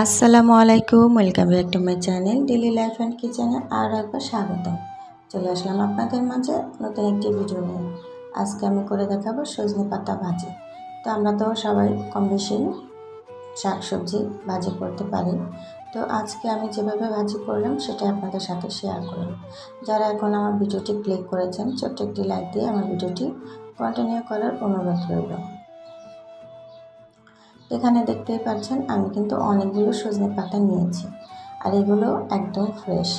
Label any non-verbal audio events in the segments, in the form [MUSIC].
আসসালামু আলাইকুম, welcome back to my channel daily life and কিচেনে আরও একবার স্বাগতম। চলে আসলাম আপনাদের মাঝে নতুন একটি ভিডিও নিয়ে। আজকে আমি করে দেখাবো সজনে পাতা ভাজি। তো আমরা তো সবাই কম বেশি শাক সবজি ভাজি করতে পারি। তো আজকে আমি যেভাবে ভাজি করলাম সেটা আপনাদের সাথে শেয়ার করলাম। যারা এখন আমার ভিডিওটি ক্লিক করেছেন, ছোট্ট একটি লাইক দিয়ে আমার ভিডিওটি কন্টিনিউ করার অনুরোধ রইল। এখানে দেখতেই পাচ্ছেন আমি কিন্তু অনেকগুলো সজনে পাতা নিয়েছি। আর এগুলো একদম ফ্রেশ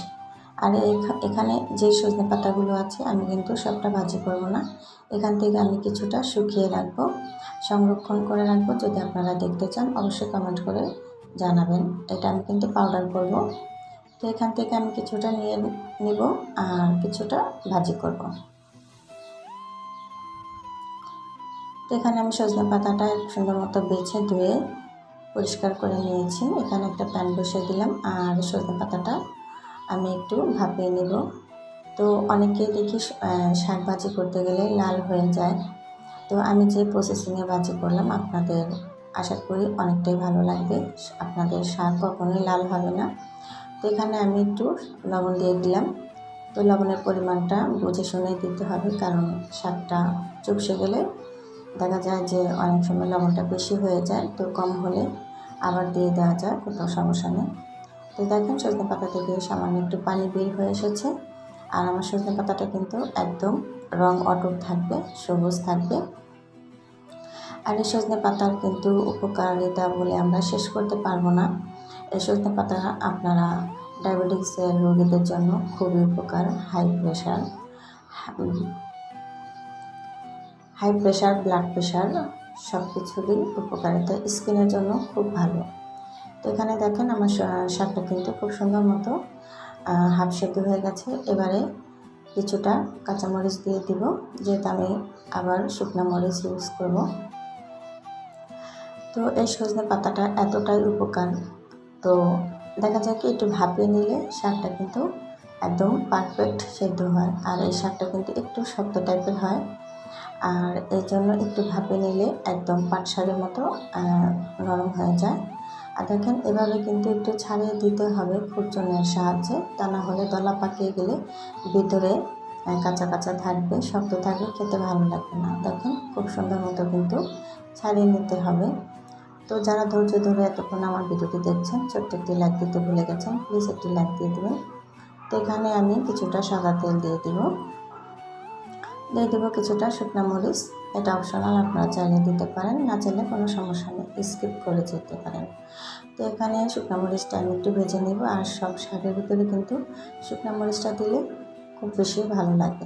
আর এখানে যে সজনে পাতাগুলো আছে, আমি কিন্তু সবটা ভাজি করব না। এখান থেকে আমি কিছুটা শুকিয়ে রাখব। সংরক্ষণ করে রাখব। যদি আপনারা দেখতে চান, অবশ্যই কমেন্ট করে জানাবেন। এটা আমি কিন্তু পাউডার করব। তো এখান থেকে আমি কিছুটা নিয়ে নিব আর কিছুটা ভাজি করব। তো এখানে আমি সজনে পাতাটা সুন্দর মতো বেছে ধুয়ে পরিষ্কার করে নিয়েছি। এখানে একটা প্যান বসিয়ে দিলাম আর সজনে পাতাটা আমি একটু ভাপিয়ে নেব। তো অনেকেই দেখি শাক ভাজি করতে গেলে লাল হয়ে যায়। তো আমি যে প্রসেসিংয়ে ভাজি করলাম, আপনাদের আশা করি অনেকটাই ভালো লাগবে। আপনাদের শাক কখনোই লাল হবে না। তো এখানে আমি একটু লবণ দিয়ে দিলাম। তো লবণের পরিমাণটা বুঝে শুনে দিতে হবে, কারণ শাকটা চুপসে গেলে দেখা যায় যে অনেক সময় লবণটা বেশি হয়ে যায়, তো কম হলে আবার দিয়ে দেওয়া যায় কোথাও সমস্যা নেই। তো দেখেন সজনে পাতা থেকে সামান্য একটু পানি বের হয়ে এসেছে। আর আমার সজনে পাতাটা কিন্তু একদম রং অটুট থাকবে, সবুজ থাকবে। আর এই সজনে পাতার কিন্তু উপকারিতা বলে আমরা শেষ করতে পারব না। এই সজনে পাতা আপনারা ডায়াবেটিক্সের রোগীদের জন্য খুবই উপকার high pressure high pressure, blood pressure, সব কিছুরই উপকারিতা স্কিনের জন্য খুব ভালো। তো এখানে দেখেন আমার শাকটা কিন্তু খুব সুন্দর মতো হাফ সেদ্ধ হয়ে গেছে। এবারে কিছুটা কাঁচামরিচ দিয়ে দিব, যেহেতু আমি আবার শুকনো মরিচ ইউজ করব। তো এই সজনে পাতাটা এতটাই উপকার। তো দেখা যায় কি একটু ভাপিয়ে নিলে শাকটা কিন্তু একদম পারফেক্ট সেদ্ধ হয়। আর এই শাকটা কিন্তু একটু শক্ত টাইপের হয়। আর এই জন্য একটু ভাপে নিলে একদম পাট শাকের মতো নরম হয়ে যায়। আর দেখেন, এভাবে কিন্তু একটু ছাড়িয়ে দিতে হবে খুরচনের সাহায্যে। তা না হলে দলা পাকিয়ে গেলে ভিতরে কাঁচা কাঁচা থাকবে, শক্ত থাকবে খেতে ভালো লাগবে না। দেখেন, খুব সুন্দর মতো কিন্তু ছাড়িয়ে নিতে হবে। তো যারা ধৈর্য ধরে এতক্ষণ আমার ভিডিওটি দেখছেন, ছোট্ট একটি লাইক দিতে ভুলে গেছেন প্লিজ একটি লাইক দিয়ে দেবেন। তো এখানে আমি কিছুটা সাদা তেল দিয়ে দিব। দিয়ে দেবো কিছুটা শুকনো মরিচ। এটা অপশনাল, আপনারা চাইলে দিতে পারেন, না চাইলে কোনো সমস্যা নেই স্কিপ করে যেতে পারেন। তো এখানে শুকনো মরিচটা আমি একটু ভেজে নেব, আর সব শাকের ভিতরে কিন্তু শুকনো মরিচটা দিলে খুব বেশি ভালো লাগে।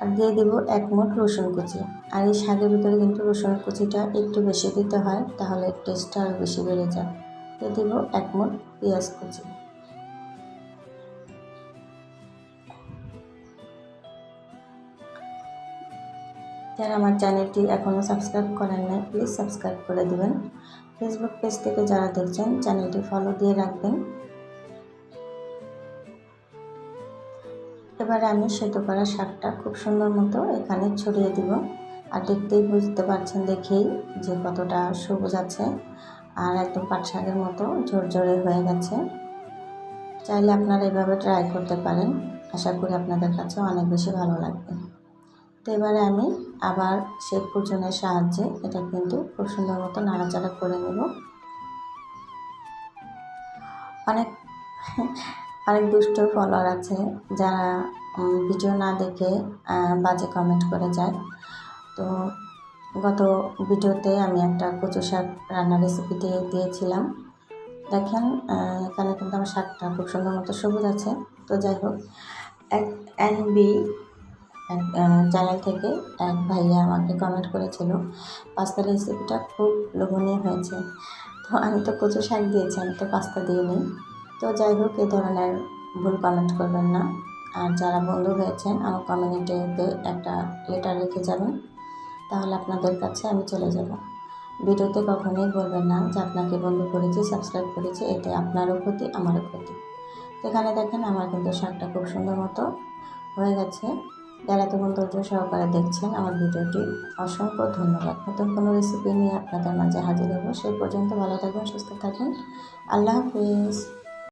আর দিয়ে দেবো এক মুঠ রসুন কুচি। আর এই শাকের ভিতরে কিন্তু রসুন কুচিটা একটু বেশি দিতে হয়, তাহলে টেস্টটা আরও বেশি বেড়ে যায়। দিয়ে দেব এক মুঠ পেঁয়াজ কুচি। যারা আমার চ্যানেলটি এখনও সাবস্ক্রাইব করেন নাই প্লিজ সাবস্ক্রাইব করে দেবেন। ফেসবুক পেজ থেকে যারা দেখছেন, চ্যানেলটি ফলো দিয়ে রাখবেন। এবারে আমি সেদ্ধ করা শাকটা খুব সুন্দর মতো এখানে ছড়িয়ে দিব। আর দেখতেই বুঝতে পারছেন দেখেই যে কতটা সবুজ আছে। আর একদম পাট শাকের মতো ঝরঝরে হয়ে গেছে। চাইলে আপনারা এভাবে ট্রাই করতে পারেন। আশা করি আপনাদের কাছে অনেক বেশি ভালো লাগবে। তো এবারে আমি আবার সেই কুচনের সাহায্যে এটা কিন্তু খুব সুন্দর মতো নাড়াচাড়া করে নেব। অনেক [LAUGHS] অনেক দুষ্ট ফলোয়ার আছে যারা ভিডিও না দেখে বাজে কমেন্ট করে যায়। তো গত ভিডিওতে আমি একটা কচু শাক রান্নার রেসিপি দিয়ে দিয়েছিলাম। দেখেন এখানে কিন্তু আমার শাকটা খুব সুন্দর মতো সবুজ আছে। তো যাই হোক, এক এন বি চ্যানেল থেকে এক ভাইয়া আমাকে কমেন্ট করেছিল, পাস্তা রেসিপিটা খুব লোভনীয় হয়েছে। তো আমি তো কচু শাক দিয়েছি, আমি তো পাস্তা দিইনি। তো যাই হোক, এ ধরনের ভুল কমেন্ট করবেন না। আর যারা বন্ধু হয়েছেন, আমার কমিউনিটিতে একটা লেটার রেখে যাবেন। তাহলে আপনাদের কাছে আমি চলে যাব। ভিডিওতে কখনোই বলবেন না যে আপনাকে বন্ধু করেছি সাবস্ক্রাইব করেছি, এতে আপনারও ক্ষতি, আমারও ক্ষতি। এখানে দেখেন আমার কিন্তু শাকটা খুব সুন্দর মতো হয়ে গেছে। যারা তখন ধৈর্য সহকারে দেখছেন আমার ভিডিওটি, অসংখ্য ধন্যবাদ। নতুন কোনো রেসিপি নিয়ে আপনাদের মাঝে হাজির হব। সেই পর্যন্ত ভালো থাকবেন, সুস্থ থাকবেন। আল্লাহ হাফিজ।